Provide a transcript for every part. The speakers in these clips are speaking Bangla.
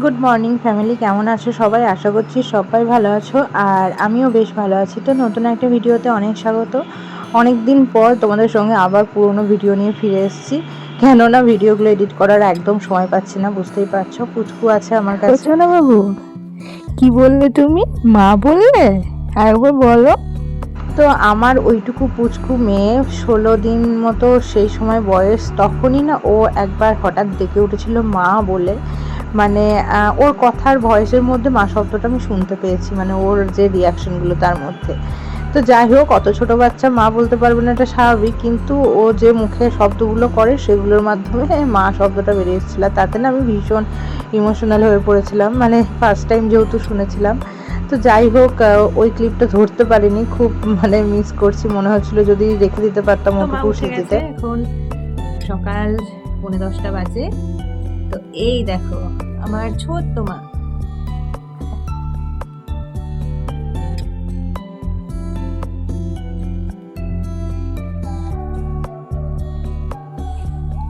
গুড মর্নিং ফ্যামিলি কেমন আছো সবাই? আশা করছি সবাই ভালো আছো। আর আমিও বেশ ভালো আছি। তো নতুন একটা ভিডিওতে অনেক স্বাগত। অনেক দিন পর তোমাদের সঙ্গে আবার পুরনো ভিডিও নিয়ে ফিরে এসেছি। কেননা ভিডিওগুলো এডিট করার একদম সময় পাচ্ছি না বুঝতেই পারছ। পুচকু আছে আমার কাছে। না বাবু? কি বললে তুমি? মা বললে? আরেকবার বলো। তো আমার ওইটুকু পুচকু মেয়ে ষোলো দিন মতো সেই সময় বয়স তখনই না ও একবার হঠাৎ দেখে উঠেছিল মা বলে। মানে ওর কথার ভয়েসের মধ্যে মা শব্দটা আমি শুনতে পেয়েছি মানে ওর যে রিয়াকশনগুলো তার মধ্যে। তো যাই হোক অত ছোট বাচ্চা মা বলতে পারবে না এটা স্বাভাবিক কিন্তু ও যে মুখে শব্দগুলো করে সেগুলোর মাধ্যমে মা শব্দটা বেরিয়ে এসেছিল। তাতে না আমি ভীষণ ইমোশনাল হয়ে পড়েছিলাম মানে ফার্স্ট টাইম যেহেতু শুনেছিলাম। তো যাই হোক ওই ক্লিপটা ধরতে পারিনি খুব মানে মিস করছি মনে হচ্ছিল যদি রেখে দিতে পারতাম ওটুকু গেছে, এখন সকাল পৌনে দশটা বাজে। তো এই দেখো, আমার ছোট্ট মা।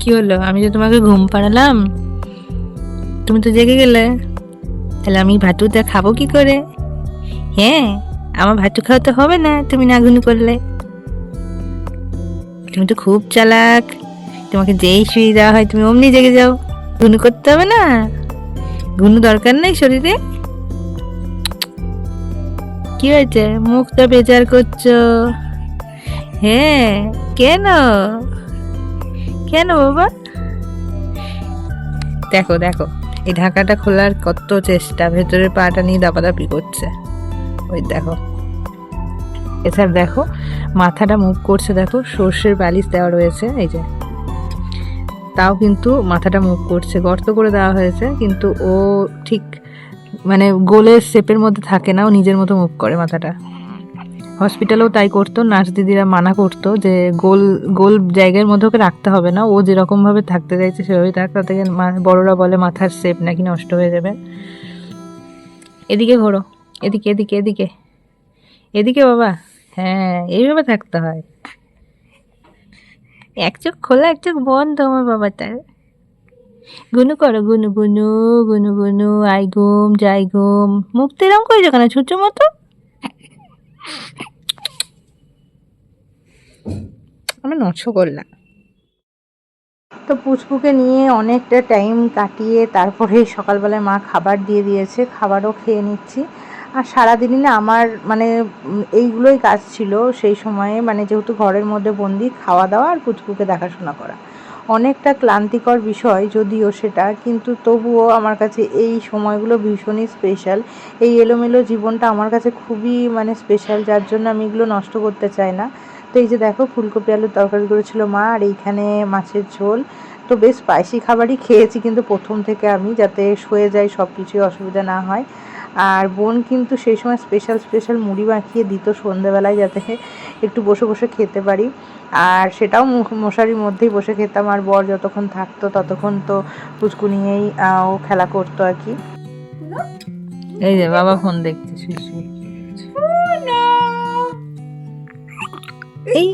কি হলো? আমি যে তোমাকে ঘুম পাড়ালাম? তুমি তো জেগে গেলে। তাহলে আমি ভাতুটা খাব কি করে? হ্যাঁ আমার ভাতু খাওয়াতে হবে না, তুমি না ঘুম করলে। তুমি তো খুব চালাক। তোমাকে যেই শুয়ে দেওয়া হয়, তুমি অমনি জেগে যাও। ঘুনু করতে হবে না? ঘুনু দরকার নেই শরীরে? কি হয়েছে? মুখটা বেজার করছ? হ্যাঁ কেন? কেন বাবা? দেখো দেখো, এই ঢাকাটা খোলার কত চেষ্টা, ভেতরের পাটা নিয়ে দাপাদাপি করছে। ওই দেখো। এছাড়া দেখো, মাথাটা মুভ করছে, দেখো, সর্ষের বালিশ দেওয়া রয়েছে, এই যে। তাও কিন্তু মাথাটা মুভ করছে, গর্ত করে দেওয়া হয়েছে, কিন্তু ও ঠিক মানে গোলের শেপের মধ্যে থাকে না, ও নিজের মতো মুভ করে মাথাটা। হসপিটালেও তাই করতো, নার্স দিদিরা মানা করতো যে গোল গোল জায়গার মধ্যে ওকে রাখতে হবে না, ও যেরকমভাবে থাকতে চাইছে সেভাবেই থাক, তাতে বড়রা বলে মাথার শেপ নাকি নষ্ট হয়ে যাবে। এদিকে ঘোরো, এদিকে এদিকে এদিকে এদিকে বাবা হ্যাঁ এইভাবে থাকতে হয়। এক চোখ খোলা এক চোখ বন্ধ আমার বাবাটার গুনু করো গুনু গুনু গুনু গুনু আই ঘুম যাই ঘুম। মুক্তি এরম করে কেন? ছুচো মতো? আমরা নষ্ট করলাম। তো পুচকুকে নিয়ে অনেকটা টাইম কাটিয়ে তারপরে সকালবেলায় মা খাবার দিয়ে দিয়েছে। খাবারও খেয়ে নিচ্ছি। আর সারাদিনই না আমার মানে এইগুলোই কাজ ছিল সেই সময়ে। মানে যেহেতু ঘরের মধ্যে বন্দি, খাওয়া দাওয়া আর পুচকুকে দেখাশোনা করা। অনেকটা ক্লান্তিকর বিষয় যদিও সেটা, কিন্তু তবুও আমার কাছে এই সময়গুলো ভীষণই স্পেশাল এই এলোমেলো জীবনটা আমার কাছে খুবই মানে স্পেশাল যার জন্য আমি এগুলো নষ্ট করতে চাই না। তো এই যে দেখো, ফুলকপি, আলুর তরকারি করেছিল মা, আর এইখানে মাছের ঝোল। তো বেশ স্পাইসি খাবারই খেয়েছি, কিন্তু প্রথম থেকে আমি, যাতে শুয়ে যাই সব কিছুই অসুবিধা না হয়। আর বোন কিন্তু সেই সময় স্পেশাল স্পেশাল মুড়ি মাখিয়ে দিত সন্ধেবেলায় যাতে একটু বসে বসে খেতে পারি। আর সেটাও মশারির মধ্যেই বসে খেতাম। আর বর যতক্ষণ থাকতো ততক্ষণ তো পুচকু নিয়েই ও খেলা করতো আর কি। এই যে বাবা ফোন দেখছে শুয়ে শুয়ে। এই